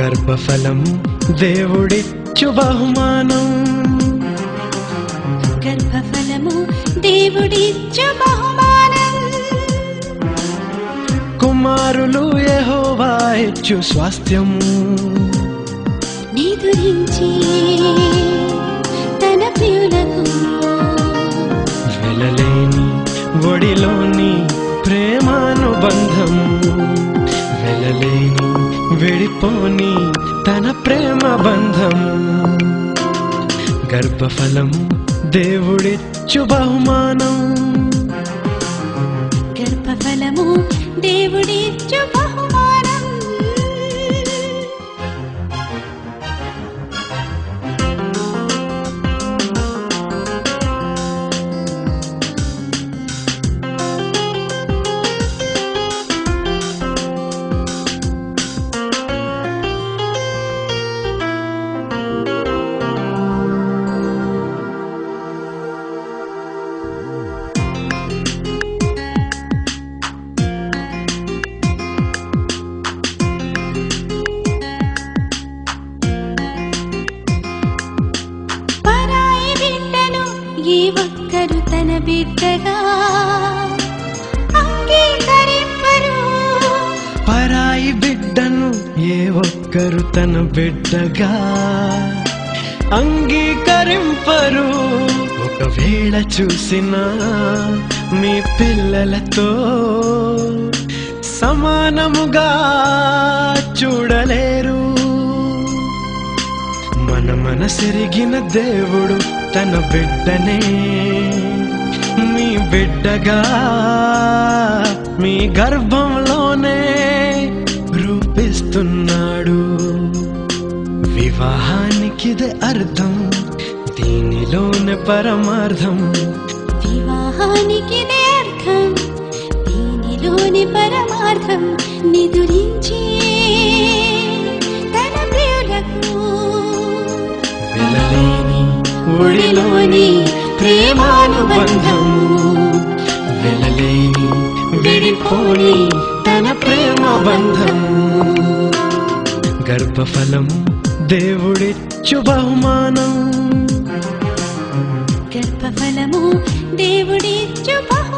గర్భఫలము దేవుడిచ్చు బహుమానం. గర్భఫలము దేవుడిచ్చు బహుమానం. కుమారులు యెహోవా ఇచ్చు స్వాస్థ్యము. నిదురించి తన ప్రియులకు వెలలేని ఒడిలోని ప్రేమానుబంధం వెళ్ళలేని విడిపోని తన ప్రేమ బంధం గర్భఫలం దేవుడిచ్చు బహుమానం గర్భఫలము దేవుడిచ్చు బహుమానం. ప్రతి ఒక్కరు తన బిడ్డగా. అంగీకరింపరు. పరాయి బిడ్డను ఏ ఒక్కరు తన బిడ్డగా. అంగీకరింపరు. ఒకవేళ చూసినా మీ పిల్లలతో సమానముగా చూడలేరు. మనసెరిగిన దేవుడు తన బిడ్డనే. మీ బిడ్డగా మీ గర్భంలోనే రూపిస్తున్నాడు. వివాహానికిదే అర్థం దీనిలోనే పరమార్థం. వివాహానికిదే వెలలేని ఒడిలోని ప్రేమానుబంధము. వెలలేని విడిపోని తన ప్రేమ బంధము గర్భఫలము దేవుడిచ్చు బహుమానం. గర్భఫలము దేవుడిచ్చు బహుమానం